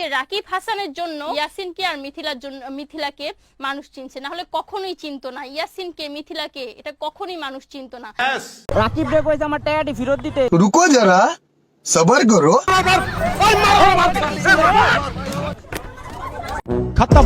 আজকে রাকিব হাসানের জন্য ইয়াসিনকে আর মিথিলার জন্য মিথিলাকে মানুষ চিনছে না। হলে কখনোই চিনতো না। ইয়াসিনকে মিথিলাকে এটা কখনোই মানুষ চিনতো না। রাকিব রে কইছে আমার টাকাটি ফেরত দিতে। রুকো যারা সবর করো। करो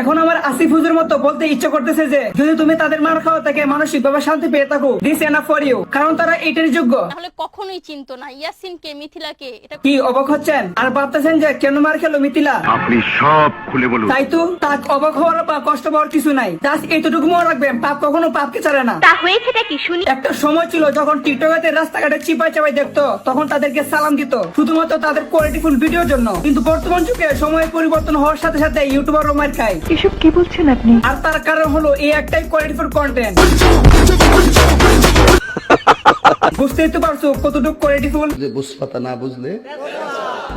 এখন আমার আসিফ হুজুর মতো বলতে ইচ্ছে করতেছে যে যদি তুমি তাদের মার খাওয়া থেকে মানসিক ভাবে শান্তি পেয়ে থাকো দিস এনাফ ফর ইউ কারণ তারা এটার যোগ্য। না হলে কখনোই চিনতো না। ইয়াসিনকে মিথিলাকে এটা কি অবাক হচ্ছেন? আর ভাবতেছেন যে কেন মার খেলো মিথিলা? আপনি সব খুলে বলুন। তাই তো তাক অবাক হওয়ার বা কষ্ট পাওয়ার কিছু নাই। জাস্ট এতটুকু মনে রাখবেন পাপ কখনো পাপকে ছাড়ে না। তা হয়েছেটা কি শুনি? একটা সময় ছিল যখন টিকটকাতে রাস্তাঘাটে চিপাই চাপাই দেখতো তখন তাদেরকে সালাম দিত। শুধুমাত্র তাদের কোয়ালিটিফুল ভিডিওর জন্য। কিন্তু বর্তমান যুগে সময়ের পরিবর্তন হওয়ার সাথে সাথে ইউটিউবার মার খাই। এসব কি বলছেন আপনি? আর তার কারণ হলো এই একটাই কোয়ালিটিফুল কন্টেন্ট বুঝতেই তো পারছ কতটুকু কোয়ালিটিফুল বুঝপাতা না বুঝলে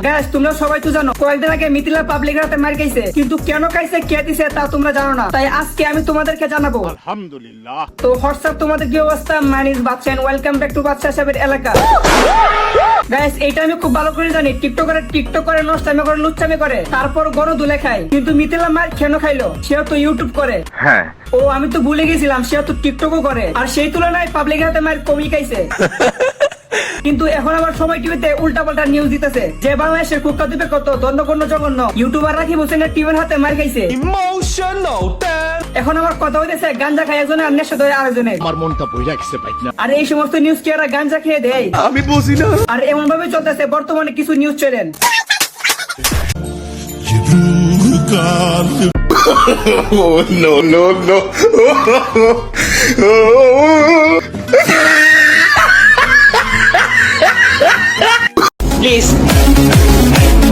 গ্যাস তোমরা সবাই তো জানো কয়েকদিন আগে মিথিলা পাবলিক রাতে মার খাইছে। কিন্তু কেন খাইছে কে দিছে তা তোমরা জানো না। তাই আজকে আমি তোমাদেরকে জানাব। আলহামদুলিল্লাহ। তো হোয়াটসঅ্যাপ তোমাদের কি অবস্থা? বাচ্চা ওয়েলকাম ব্যাক টু বাচ্চা সাহেবের এলাকা। গ্যাস এইটা আমি খুব ভালো করে জানি। টিকটক করে টিকটক করে নষ্টামি করে লুচ্চামি করে তারপর গরু দুলে খায়। কিন্তু মিথিলা মার কেন খাইলো? সেও তো ইউটিউব করে। হ্যাঁ। ও আমি তো ভুলে গেছিলাম সেও তো টিকটকও করে। আর সেই তুলনায় পাবলিক হাতে মার কমই খাইছে। কিন্তু এখন আবার সময় টিভিতে উল্টা পাল্টা নিউজ দিতেছে। যে বাংলাদেশের কত দ্বন্দ্ব দণ্ডগণ্য জঘন্য ইউটিউবার রাখি বসেন টিভির হাতে মার খাইছে। এখন আমার কথা হইতেছে গাঞ্জা খাই একজনে আর নেশা ধরে আরেকজনে আমার মনটা বুঝা গেছে আর এই সমস্ত নিউজ চেয়ারা গাঞ্জা খেয়ে দেয়। আমি বুঝি না। আর এমন ভাবে চলতেছে বর্তমানে কিছু news channel oh no no no. Please.